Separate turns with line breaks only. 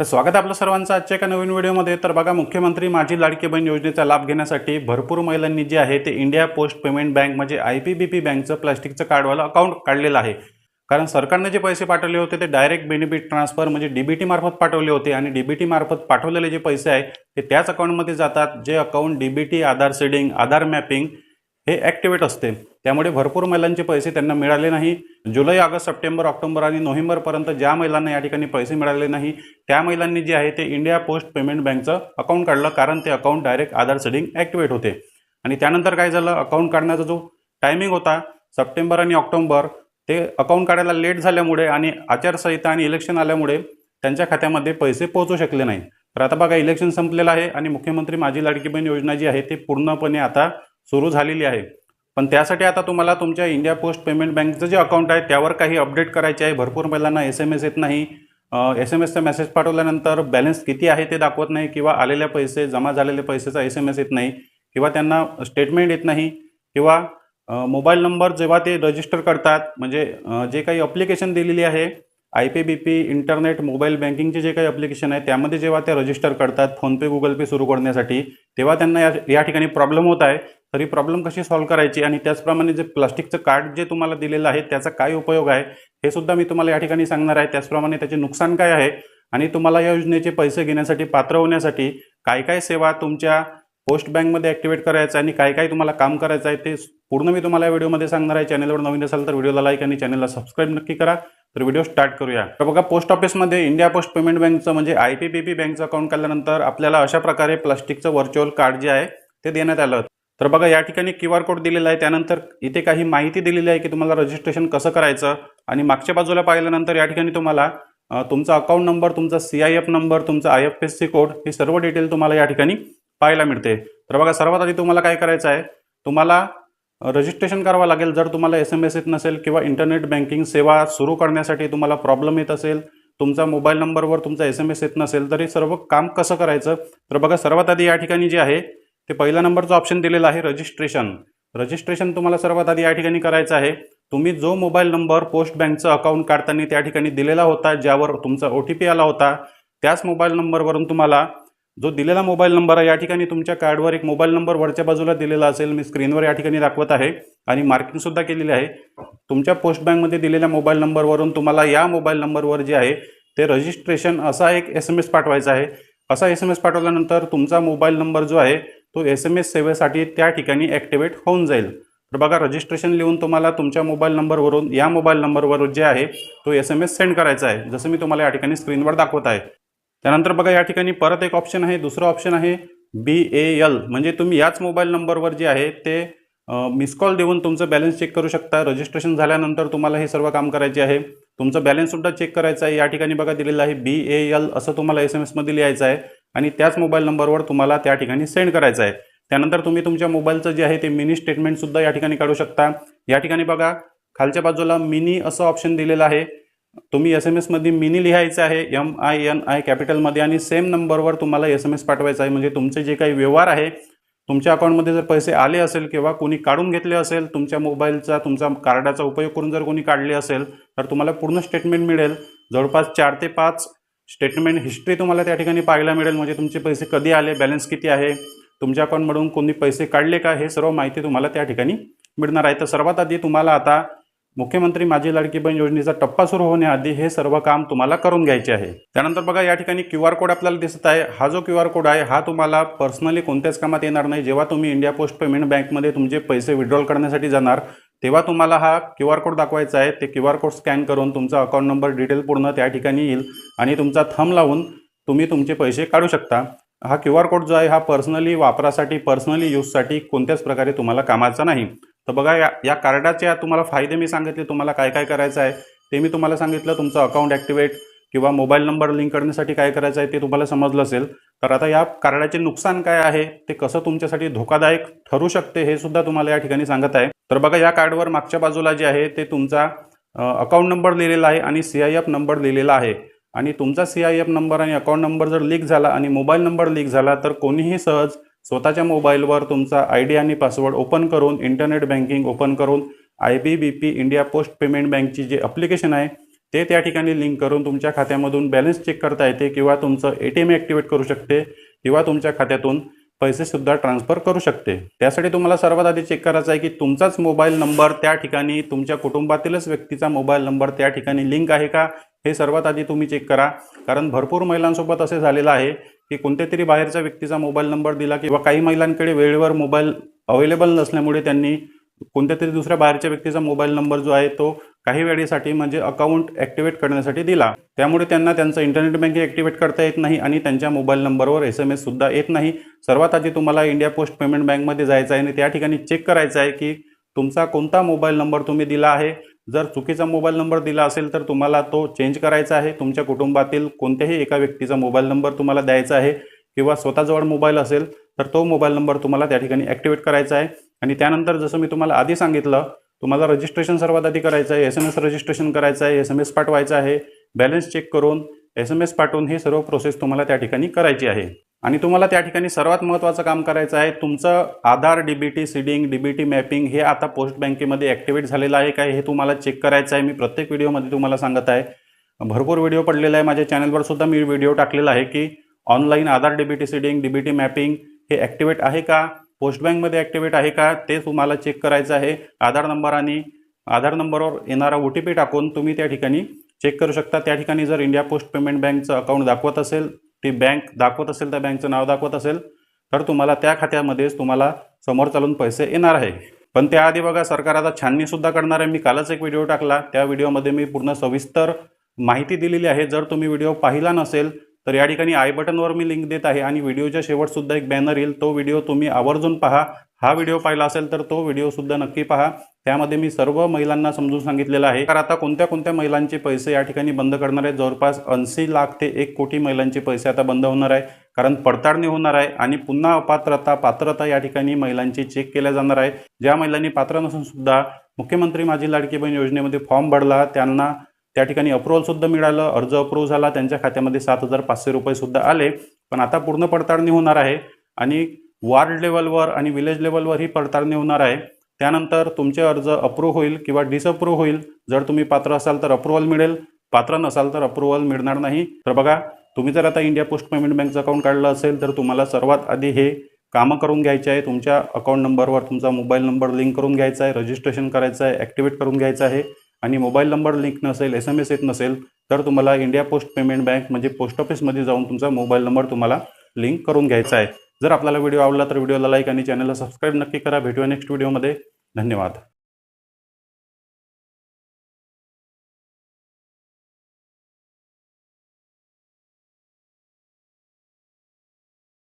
तर स्वागत आहे आपलं सर्वांचं आजच्या एका नवीन व्हिडिओमध्ये. तर बघा मुख्यमंत्री माझी लाडकी बहीण योजनेचा लाभ घेण्यासाठी भरपूर महिलांनी जे आहे ते इंडिया पोस्ट पेमेंट बँक म्हणजे आय पी बी पी बँकचं प्लास्टिकचं कार्डवालं अकाउंट काढलेलं आहे. कारण सरकारने जे पैसे पाठवले होते ते डायरेक्ट बेनिफिट ट्रान्सफर म्हणजे डीबीटी मार्फत पाठवले होते आणि डीबीटी मार्फत पाठवलेले जे पैसे आहे ते त्याच अकाउंटमध्ये जातात. जे account DBT Aadhaar seeding Aadhaar mapping हे ॲक्टिवेट असते. त्यामुळे भरपूर महिलांचे पैसे त्यांना मिळाले नाही. जुलै ऑगस्ट सप्टेंबर ऑक्टोबर आणि नोव्हेंबरपर्यंत ज्या महिलांना या ठिकाणी पैसे मिळाले नाही त्या महिलांनी जे आहे ते इंडिया पोस्ट पेमेंट बँकचं अकाउंट काढलं कारण ते account direct Aadhaar seeding activate होते. आणि त्यानंतर काय झालं? अकाउंट काढण्याचा जो टायमिंग होता सप्टेंबर आणि ऑक्टोबर ते अकाउंट काढायला लेट झाल्यामुळे आणि आचारसंहिता आणि इलेक्शन आल्यामुळे त्यांच्या खात्यामध्ये पैसे पोहोचू शकले नाही. तर आता बघा इलेक्शन संपलेलं आहे आणि मुख्यमंत्री माझी लाडकी बहीण योजना जी आहे ती पूर्णपणे आता सुरू झालेली आहे. पण त्यासाठी आता तुम्हाला तुमच्या इंडिया पोस्ट पेमेंट बँकचं जे अकाउंट आहे त्यावर काही अपडेट करायचे आहे. भरपूर महिलांना एस एम एस येत नाही. एस एम एसचा मेसेज पाठवल्यानंतर बॅलन्स किती आहे ते दाखवत नाही किंवा आलेल्या पैसे जमा झालेले पैसेचा एस एम एस येत नाही किंवा त्यांना स्टेटमेंट येत नाही किंवा मोबाईल नंबर जेव्हा ते रजिस्टर करतात म्हणजे जे काही अप्लिकेशन दिलेली आहे I P B P internet mobile बँकिंगचे जे काही अप्लिकेशन आहे त्यामध्ये जेव्हा ते रजिस्टर करतात फोनपे गुगल पे सुरू करण्यासाठी तेव्हा त्यांना या या ठिकाणी प्रॉब्लेम होत आहे. तर ही प्रॉब्लेम कशी सॉल्व्ह करायची? आणि त्याचप्रमाणे जे प्लास्टिकचं कार्ड जे तुम्हाला दिलेलं आहे त्याचा काय उपयोग आहे? हे सुद्धा मी तुम्हाला या ठिकाणी सांगणार आहे. त्याचप्रमाणे त्याचे नुकसान काय आहे? आणि तुम्हाला या योजनेचे पैसे घेण्यासाठी पात्र होण्यासाठी काय काय सेवा तुमच्या पोस्ट बँकमध्ये ॲक्टिवेट करायचं आहे आणि काय काय तुम्हाला काम करायचं आहे ते पूर्ण मी तुम्हाला या व्हिडिओमध्ये सांगणार आहे. चॅनलवर नवीन असाल तर व्हिडिओला लाईक आणि चॅनलला सबस्क्राईब नक्की करा. तर व्हिडिओ स्टार्ट करूया. तर बघा पोस्ट ऑफिसमध्ये इंडिया पोस्ट पेमेंट बँकचं म्हणजे आय पी पी पी बँकचं अकाउंट काढल्यानंतर आपल्याला अशा प्रकारे प्लास्टिकचं व्हर्च्युअल कार्ड जे आहे ते देण्यात आलं तर बघा या ठिकाणी क्यू आर कोड दिलेला आहे. त्यानंतर इथे काही माहिती दिलेली आहे की तुम्हाला रजिस्ट्रेशन कसं करायचं? आणि मागच्या बाजूला पाहिल्यानंतर या ठिकाणी तुम्हाला तुमचा अकाउंट नंबर तुमचा सी आय एफ नंबर तुमचा I F S C code ही सर्व डिटेल तुम्हाला या ठिकाणी पाहायला मिळते. तर बघा सर्वात आधी तुम्हाला काय करायचं आहे? तुम्हाला रजिस्ट्रेशन करावं लागेल. जर तुम्हाला एस एम एस येत नसेल किंवा इंटरनेट बँकिंग सेवा सुरू करण्यासाठी तुम्हाला प्रॉब्लेम येत असेल तुमचा मोबाईल नंबरवर तुमचा एस एम एस येत नसेल तर हे सर्व काम कसं करायचं? तर बघा सर्वात आधी या ठिकाणी जे आहे ते पहिला नंबरचं ऑप्शन दिलेलं आहे रजिस्ट्रेशन रजिस्ट्रेशन तुम्हाला सर्वात आधी या ठिकाणी करायचं आहे. तुम्ही जो मोबाईल नंबर पोस्ट बँकचं अकाउंट काढताना त्या ठिकाणी दिलेला होता ज्यावर तुमचा ओ टी पी आला होता त्याच मोबाईल नंबरवरून तुम्हाला जो दिलेला मोबाईल नंबर आहे या ठिकाणी तुमच्या कार्डवर एक मोबाईल नंबर वरच्या बाजूला दिलेला असेल मी स्क्रीनवर या ठिकाणी दाखवत आहे. आणि मार्किंगसुद्धा केलेली आहे. तुमच्या पोस्ट बँकमध्ये दिलेल्या मोबाईल नंबरवरून तुम्हाला या मोबाईल नंबरवर जे आहे ते रजिस्ट्रेशन असा एक एस एम एस पाठवायचा आहे. असा एस एम एस पाठवल्यानंतर तुमचा मोबाईल नंबर जो आहे तो एस एम एस सेवेसाठी त्या ठिकाणी ॲक्टिवेट होऊन जाईल. तर बघा रजिस्ट्रेशन लिहून तुम्हाला तुमच्या मोबाईल नंबरवरून या मोबाईल नंबरवरून जे आहे तो एस एम एस सेंड करायचा आहे. जसं मी तुम्हाला या ठिकाणी स्क्रीनवर दाखवत आहे. त्यानंतर बघा या ठिकाणी परत एक ऑप्शन आहे दुसरं ऑप्शन आहे बी ए एल म्हणजे तुम्ही याच मोबाईल नंबरवर जे आहे ते मिस कॉल देऊन तुमचं बॅलन्स चेक करू शकता. रजिस्ट्रेशन झाल्यानंतर तुम्हाला हे सर्व काम करायचे आहे. तुमचं बॅलन्ससुद्धा चेक करायचं आहे. या ठिकाणी बघा दिलेलं आहे बी ए एल असं तुम्हाला एस एम एसमध्ये लिहायचं आहे. आणि त्याच मोबाईल नंबरवर तुम्हाला त्या ठिकाणी सेंड करायचं आहे. त्यानंतर तुम्ही तुमच्या मोबाईलचं जे आहे ते मिनी स्टेटमेंटसुद्धा या ठिकाणी काढू शकता. या ठिकाणी बघा खालच्या बाजूला मिनी असं ऑप्शन दिलेलं आहे. तुम्ही एस एम एसमध्ये मिनी लिहायचं आहे एम आय एन आय कॅपिटलमध्ये आणि सेम नंबरवर तुम्हाला एस एम एस पाठवायचा आहे. म्हणजे तुमचे जे काही व्यवहार आहे तुमच्या अकाउंटमध्ये जर पैसे आले असेल किंवा कोणी काढून घेतले असेल तुमच्या मोबाईलचा तुमचा कार्डाचा उपयोग करून जर कोणी काढले असेल तर तुम्हाला पूर्ण स्टेटमेंट मिळेल. जवळपास चार ते पाच स्टेटमेंट हिस्ट्री तुम्हाला त्या ठिकाणी पाहायला मिळेल. म्हणजे तुमचे पैसे कधी आले बॅलन्स किती आहे तुमच्या अकाउंटमधून कोणी पैसे काढले का हे सर्व माहिती तुम्हाला त्या ठिकाणी मिळणार आहे. तर सर्वात आधी तुम्हाला आता मुख्यमंत्री माझी लाडकी बहीण योजनेचा टप्पा सुरू होण्याआधी हे सर्व काम तुम्हाला करून घ्यायचे आहे. त्यानंतर बघा या ठिकाणी क्यू आर कोड आपल्याला दिसत आहे. हा जो क्यू आर कोड आहे हा तुम्हाला पर्सनली कोणत्याच कामात येणार नाही. जेव्हा तुम्ही इंडिया पोस्ट पेमेंट बँकमध्ये तुमचे पैसे विड्रॉल करण्यासाठी जाणार तेव्हा तुम्हाला हा क्यू आर कोड दाखवायचा आहे. ते क्यू आर कोड स्कॅन करून तुमचा अकाउंट नंबर डिटेल पूर्ण त्या ठिकाणी येईल आणि तुमचा थंब लावून तुम्ही तुमचे पैसे काढू शकता. हा क्यू आर कोड जो आहे हा पर्सनली वापरासाठी पर्सनली यूजसाठी कोणत्याच प्रकारे तुम्हाला कामाचा नाही. तर बघा या या कार्डाचे तुम्हाला फायदे मी सांगितले. तुम्हाला काय काय करायचं आहे? ते मी तुम्हाला सांगितलं. तुमचं अकाउंट ॲक्टिवेट किंवा मोबाईल नंबर लिंक करण्यासाठी काय करायचं आहे ते तुम्हाला समजलं असेल. तर आता या कार्डाचे नुकसान काय आहे? ते कसं तुमच्यासाठी धोकादायक ठरू शकते हे सुद्धा तुम्हाला या ठिकाणी सांगत आहे. तर बघा या कार्डवर मागच्या बाजूला जे आहे ते तुमचा अकाउंट नंबर लिहिलेला आहे आणि सी आय एफ नंबर लिहिलेला आहे. आणि तुमचा सी आय एफ नंबर आणि अकाउंट नंबर जर लीक झाला आणि मोबाईल नंबर लीक झाला तर कोणीही सहज स्वतःच्या मोबाईलवर तुमचा आय डी आणि पासवर्ड ओपन करून इंटरनेट बँकिंग ओपन करून I B B P India post payment बँकची जे अप्लिकेशन आहे ते त्या ठिकाणी लिंक करून तुमच्या खात्यामधून बॅलन्स चेक करता येते किंवा तुमचं ए टी एम ॲक्टिवेट करू शकते किंवा तुमच्या खात्यातून पैसेसुद्धा ट्रान्सफर करू शकते. त्यासाठी तुम्हाला सर्वात आधी चेक करायचं आहे की तुमचाच मोबाईल नंबर त्या ठिकाणी तुमच्या कुटुंबातीलच व्यक्तीचा मोबाईल नंबर त्या ठिकाणी लिंक आहे का? हे सर्वात आधी तुम्ही चेक करा. कारण भरपूर महिलांसोबत असे झालेलं आहे की कोणत्या तरी बाहेरच्या व्यक्तीचा मोबाईल नंबर दिला किंवा काही महिलांकडे वेळेवर मोबाईल अवेलेबल नसल्यामुळे त्यांनी कोणत्या तरी दुसऱ्या बाहेरच्या व्यक्तीचा मोबाईल नंबर जो आहे तो काही वेळेसाठी म्हणजे अकाउंट ॲक्टिवेट करण्यासाठी दिला. त्यामुळे त्यांना त्यांचं इंटरनेट बँकिंग ॲक्टिवेट करता येत नाही आणि त्यांच्या मोबाईल नंबरवर एस एम एससुद्धा येत नाही. सर्वात आधी तुम्हाला इंडिया पोस्ट पेमेंट बँकमध्ये जायचं आहे आणि त्या ठिकाणी चेक करायचं आहे की तुमचा कोणता मोबाईल नंबर तुम्ही दिला आहे. जर चुकीचा मोबाईल नंबर दिला असेल तर तुम्हाला तो चेंज करायचा आहे. तुमच्या कुटुंबातील कोणत्याही एका व्यक्तीचा मोबाईल नंबर तुम्हाला द्यायचा आहे किंवा स्वतःजवळ मोबाईल असेल तर तो मोबाईल नंबर तुम्हाला त्या ठिकाणी ॲक्टिवेट करायचा आहे. आणि त्यानंतर जसं मी तुम्हाला आधी सांगितलं तुम्हाला रजिस्ट्रेशन सर्वात आधी करायचं आहे एस एम एस रजिस्ट्रेशन करायचं आहे एस एम एस पाठवायचं आहे. बॅलन्स चेक करून एस एम एस पाठवून हे सर्व प्रोसेस तुम्हाला त्या ठिकाणी करायची आहे. आणि तुम्हाला त्या ठिकाणी सर्वात महत्त्वाचं काम करायचं आहे तुमचं Aadhaar D B T seeding D B T mapping हे आता पोस्ट बँकेमध्ये ॲक्टिवेट झालेलं आहे काय हे तुम्हाला चेक करायचं आहे. मी प्रत्येक व्हिडिओमध्ये तुम्हाला सांगत आहे. भरपूर व्हिडिओ पडलेला आहे. माझ्या चॅनलवर सुद्धा मी व्हिडिओ टाकलेला आहे की online Aadhaar D B T seeding D B T mapping हे ॲक्टिवेट आहे का? पोस्ट बँकमध्ये ॲक्टिवेट आहे का ते तुम्हाला चेक करायचं आहे. आधार नंबर आणि आधार नंबरवर येणारा ओ टी पी टाकून तुम्ही त्या ठिकाणी चेक करू शकता. त्या ठिकाणी जर इंडिया पोस्ट पेमेंट बँकचं अकाउंट दाखवत असेल ती बँक दाखवत असेल त्या बँकचं नाव दाखवत असेल तर तुम्हाला त्या खात्यामध्येच तुम्हाला समोर चालून पैसे येणार आहे. पण त्याआधी बघा सरकार आता छाननीसुद्धा करणार आहे. मी कालच एक व्हिडिओ टाकला. त्या व्हिडिओमध्ये मी पूर्ण सविस्तर माहिती दिलेली आहे. जर तुम्ही व्हिडिओ पाहिला नसेल तर या ठिकाणी आय बटनवर मी लिंक देत आहे आणि व्हिडिओच्या शेवटसुद्धा एक बॅनर येईल. तो व्हिडिओ तुम्ही आवर्जून पहा. हा व्हिडिओ पाहिला असेल तर तो व्हिडिओसुद्धा नक्की पहा. त्यामध्ये मी सर्व महिलांना समजून सांगितलेलं आहे. तर आता कोणत्या कोणत्या महिलांचे पैसे या ठिकाणी बंद करणार आहेत? जवळपास ऐंशी लाख ते एक कोटी महिलांचे पैसे आता बंद होणार आहे. कारण पडताळणी होणार आहे आणि पुन्हा अपात्रता पात्रता या ठिकाणी महिलांची चेक केल्या जाणार आहे. ज्या महिलांनी पात्र नसून सुद्धा मुख्यमंत्री माझी लाडकी बहीण योजनेमध्ये फॉर्म भरला त्यांना त्या ठिकाणी अप्रुव्हलसुद्धा मिळालं. अर्ज अप्रूव्ह झाला. त्यांच्या खात्यामध्ये सात हजार पाचशे रुपयेसुद्धा आले. पण आता पूर्ण पडताळणी होणार आहे आणि वार्ड लेवलवर आणि विलेज लेवलवर ही पडताळणी होणार आहे. त्यानंतर तुमचे अर्ज अप्रूव्ह होईल किंवा डिसअप्रूव्ह होईल. जर तुम्ही पात्र असाल तर अप्रुव्हल मिळेल. पात्र नसाल तर अप्रुव्हल मिळणार नाही. तर बघा तुम्ही जर आता इंडिया पोस्ट पेमेंट बँकचं अकाउंट काढलं असेल तर तुम्हाला सर्वात आधी हे कामं करून घ्यायचे आहे. तुमच्या अकाउंट नंबरवर तुमचा मोबाईल नंबर लिंक करून घ्यायचा आहे. रजिस्ट्रेशन करायचं आहे. ॲक्टिवेट करून घ्यायचं आहे. आणि मोबाईल नंबर लिंक नसेल एस एम एस येत नसेल तर तुम्हाला इंडिया पोस्ट पेमेंट बँक म्हणजे पोस्ट ऑफिसमध्ये जाऊन तुमचा मोबाईल नंबर तुम्हाला लिंक करून घ्यायचा आहे. जर आपल्याला व्हिडिओ आवडला तर व्हिडिओला लाईक आणि चॅनलला सबस्क्राईब नक्की करा. भेटूया नेक्स्ट व्हिडिओमध्ये. धन्यवाद.